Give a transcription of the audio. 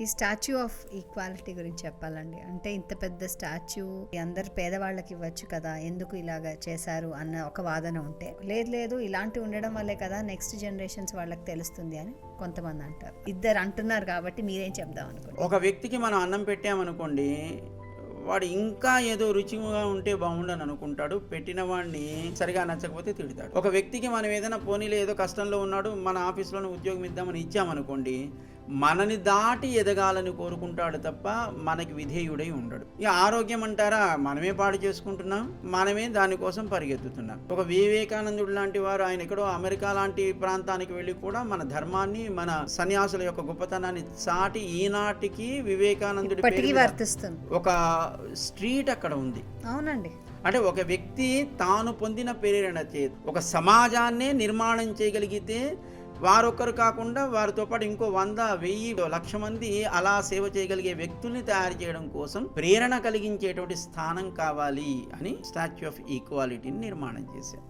ఈ statue of equality గురించి చెప్పాలండి. అంటే ఇంత పెద్ద స్టాచ్యూ అందరు పేదవాళ్ళకి ఇవ్వచ్చు కదా ఎందుకు ఇలాగ చేశారు అన్న ఒక వాదన ఉంటే. లేదు లేదు ఇలాంటి ఉండడం వల్లే కదా నెక్స్ట్ జనరేషన్స్ వాళ్ళకి తెలుస్తుంది అని కొంతమంది అంటారు. ఇద్దరు అంటున్నారు కాబట్టి మీరేం చెప్దాం అనుకోండి ఒక వ్యక్తికి మనం అన్నం పెట్టామనుకోండి వాడు ఇంకా ఏదో రుచిగా ఉంటే బాగుండని అనుకుంటాడు పెట్టిన వాడిని సరిగా నచ్చకపోతే తిడతాడు. ఒక వ్యక్తికి మనం ఏదైనా పోనీలో ఏదో కష్టంలో ఉన్నాడు మన ఆఫీస్లోనే ఉద్యోగం ఇద్దామని ఇచ్చామనుకోండి మనని దాటి ఎదగాలని కోరుకుంటాడు తప్ప మనకి విధేయుడై ఉండడు. ఇక ఆరోగ్యం అంటారా? మనమే పాడు చేసుకుంటున్నాం మనమే దానికోసం పరిగెత్తుతున్నాం. ఒక వివేకానందుడు లాంటి వారు ఆయన ఎక్కడో అమెరికా లాంటి ప్రాంతానికి వెళ్ళి కూడా మన ధర్మాన్ని మన సన్యాసుల యొక్క గొప్పతనాన్ని చాటి ఈనాటికి వివేకానందుడి ఒక స్ట్రీట్ అక్కడ ఉంది. అవునండి. అంటే ఒక వ్యక్తి తాను పొందిన ప్రేరణ చే ఒక సమాజాన్నే నిర్మాణం చేయగలిగితే వారొక్కరు కాకుండా వారితో పాటు ఇంకో వంద వెయ్యి లక్ష మంది అలా సేవ చేయగలిగే వ్యక్తుల్ని తయారు చేయడం కోసం ప్రేరణ కలిగించేటువంటి స్థానం కావాలి అని స్టాచ్యూ ఆఫ్ ఈక్వాలిటీని నిర్మాణం చేశారు.